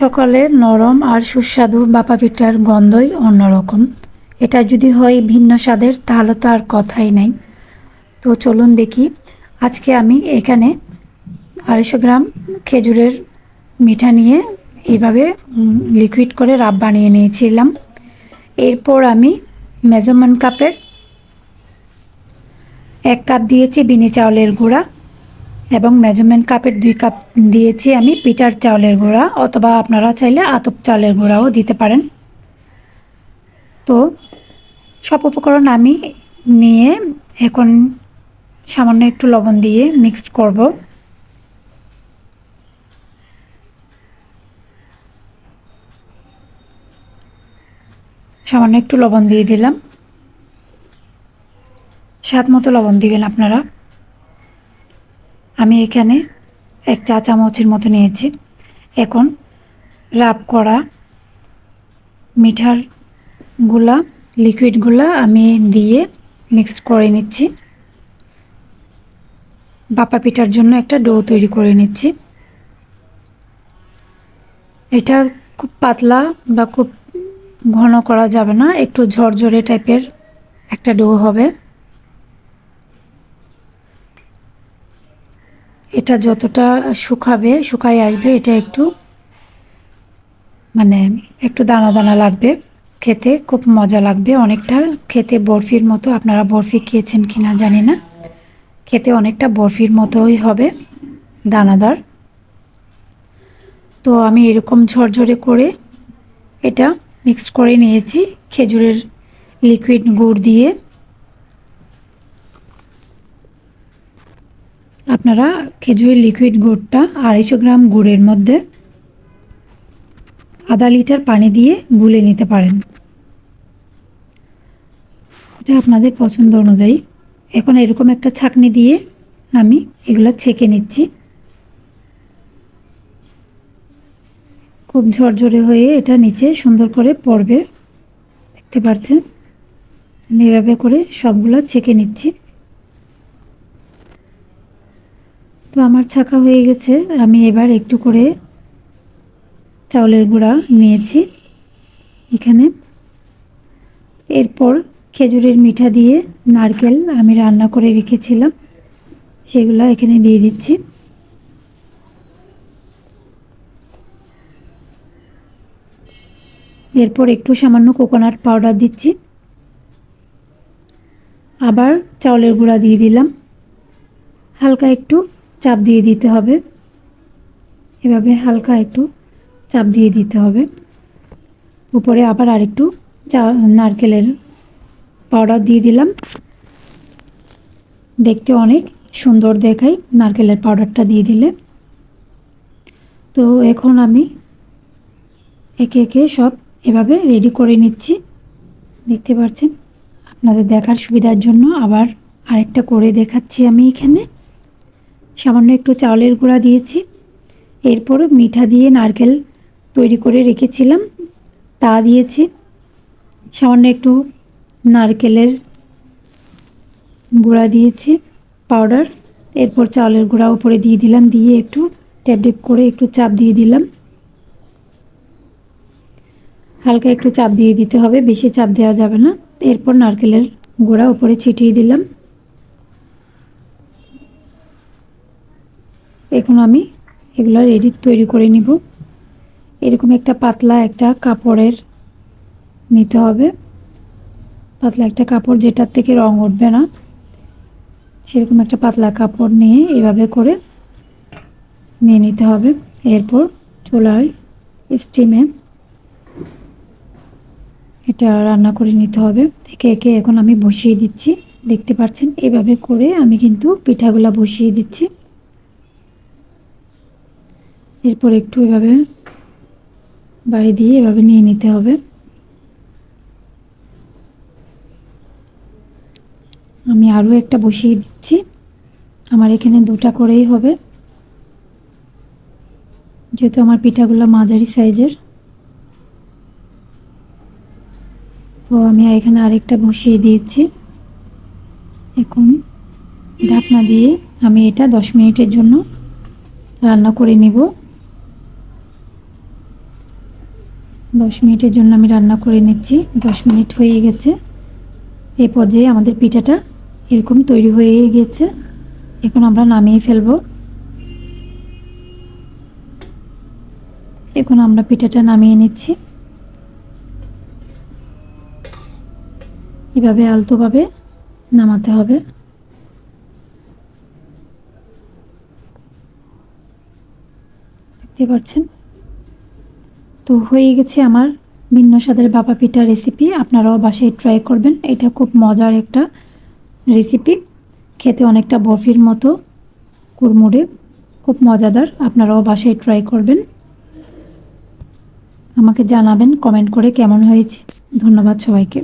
সকালে নরম আর সুস্বাদু বাপা পিঠার গন্ধই অন্যরকম। এটা যদি হয় ভিন্ন স্বাদের, তাহলে তো আর কথাই নাই। তো চলুন দেখি, আজকে আমি এখানে আড়াইশো গ্রাম খেজুরের মিঠা নিয়ে এইভাবে লিকুইড করে রাব বানিয়ে নিয়েছিলাম। এরপর আমি মেজারমেন্ট কাপের এক কাপ দিয়েছি বিনি চাউলের গুঁড়া। এবং মেজারমেন্ট কাপের দুই কাপ দিয়েছি আমি পিটার চাউলের গুঁড়া, অথবা আপনারা চাইলে আতপ চাউলের গুঁড়াও দিতে পারেন। তো সব উপকরণ আমি নিয়ে এখন সামান্য একটু লবণ দিয়ে মিক্সড করব। সামান্য একটু লবণ দিয়ে দিলাম। স্বাদ মতো লবণ দিবেন আপনারা। আমি এখানে এক চা চামচের মতো নিয়েছি। এখন রাব করা মিঠারগুলা লিকুইডগুলা আমি দিয়ে মিক্সড করে নিচ্ছি। বাপা পিঠার জন্য একটা ডো তৈরি করে নিচ্ছি। এটা খুব পাতলা বা খুব ঘন করা যাবে না, একটু ঝরঝরে টাইপের একটা ডো হবে। এটা যতটা শুকাবে শুকাই আসবে, এটা একটু মানে একটু দানা দানা লাগবে। খেতে খুব মজা লাগবে। অনেকটা খেতে বরফির মতো। আপনারা বরফি খেয়েছেন কি না জানি না। খেতে অনেকটা বরফির মতোই হবে দানাদার। তো আমি এরকম ঝরঝরে করে এটা মিক্স করে নিয়েছি। খেজুরের লিকুইড গুড় দিয়ে। আপনারা খেজুরের লিকুইড গুড়টা আড়াইশো গ্রাম গুড়ের মধ্যে আধা লিটার পানি দিয়ে গুলে নিতে পারেন। এটা আপনাদের পছন্দ অনুযায়ী। এখন এরকম একটা ছাকনি দিয়ে আমি এগুলো ছেঁকে নিচ্ছি। খুব ঝরঝরে হয়ে এটা নিচে সুন্দর করে পড়বে। দেখতে পাচ্ছেন? আমি এভাবে করে সবগুলো ছেঁকে নিচ্ছি। তো আমার ছাকা হয়ে গেছে। আমি এবার একটু করে চাউলের গুঁড়া নিয়েছি এখানে। এরপর খেজুরের মিঠা দিয়ে নারকেল আমি রান্না করে রেখেছিলাম। সেগুলো এখানে দিয়ে দিচ্ছি। এরপর একটু সামান্য কোকোনাট পাউডার দিচ্ছি। আবার চাউলের গুঁড়া দিয়ে দিলাম। হালকা একটু চাপ দিয়ে দিতে হবে। এভাবে হালকা একটু চাপ দিয়ে দিতে হবে। উপরে আবার আরেকটু চা, নারকেলের পাউডার দিয়ে দিলাম। দেখতে অনেক সুন্দর দেখাই নারকেলের পাউডারটা দিয়ে দিলে। তো এখন আমি একে একে সব এভাবে রেডি করে নিচ্ছি। দেখতে পাচ্ছেন? আপনাদের দেখার সুবিধার জন্য আবার আরেকটা করে দেখাচ্ছি আমি এখানে। সামান্য একটু চাউলের গুঁড়া দিয়েছি। এরপর মিঠা দিয়ে নারকেল তৈরি করে রেখেছিলাম। তা দিয়েছি। সামান্য একটু নারকেলের গুঁড়া দিয়েছি পাউডার এরপর চাউলের গুঁড়া উপরে দিয়ে দিলাম, দিয়ে একটু ট্যাপ ট্যাপ করে একটু চাপ দিয়ে দিলাম। হালকা একটু চাপ দিয়ে দিতে হবে, বেশি চাপ দেওয়া যাবে না। এরপর নারকেলের গুঁড়া উপরে ছিটিয়ে দিলাম। এখন আমি এগুলো রেডি তৈরি করে নিব। এরকম একটা পাতলা একটা কাপড়ের নিতে হবে। পাতলা একটা কাপড় যেটার থেকে রং উঠবে না, সেরকম একটা পাতলা কাপড় নিয়ে এভাবে করে নিয়ে নিতে হবে। এরপর চুলায় স্টিমে এটা রান্না করে নিতে হবে। একে একে এখন আমি বসিয়ে দিচ্ছি। দেখতে পাচ্ছেন, এভাবে করে আমি কিন্তু পিঠাগুলা বসিয়ে দিচ্ছি। এরপর একটু এভাবে বাড়ি দিয়ে এভাবে নিয়ে নিতে হবে। আমি আরও একটা বসিয়ে দিচ্ছি। আমার এখানে দুটা করেই হবে। যেহেতু আমার পিঠাগুলো মাঝারি সাইজের। তো আমি এখানে আরেকটা বসিয়ে দিয়েছি। এখন ঢাকনা দিয়ে আমি এটা দশ মিনিটের জন্য রান্না করে নিব। দশ মিনিটের জন্য আমি রান্না করে নিচ্ছি। দশ মিনিট হয়ে গেছে। এই পর্যায়ে আমাদের পিঠাটা এরকম তৈরি হয়ে গেছে। এখন আমরা নামিয়ে ফেলব। এখন আমরা পিঠাটা নামিয়ে নিচ্ছি। এভাবে আলতোভাবে নামাতে হবে। দেখতে পাচ্ছেন? তো হয়ে গেছে আমার ভিন্ন স্বাদের বাবা পিঠা রেসিপি আপনারাও বাসায় ট্রাই করবেন। এটা খুব মজার একটা রেসিপি খেতে অনেকটা বরফির মতো কুরমুড়ে খুব মজাদার। আপনারাও বাসায় ট্রাই করবেন। আমাকে জানাবেন কমেন্ট করে কেমন হয়েছে। ধন্যবাদ সবাইকে।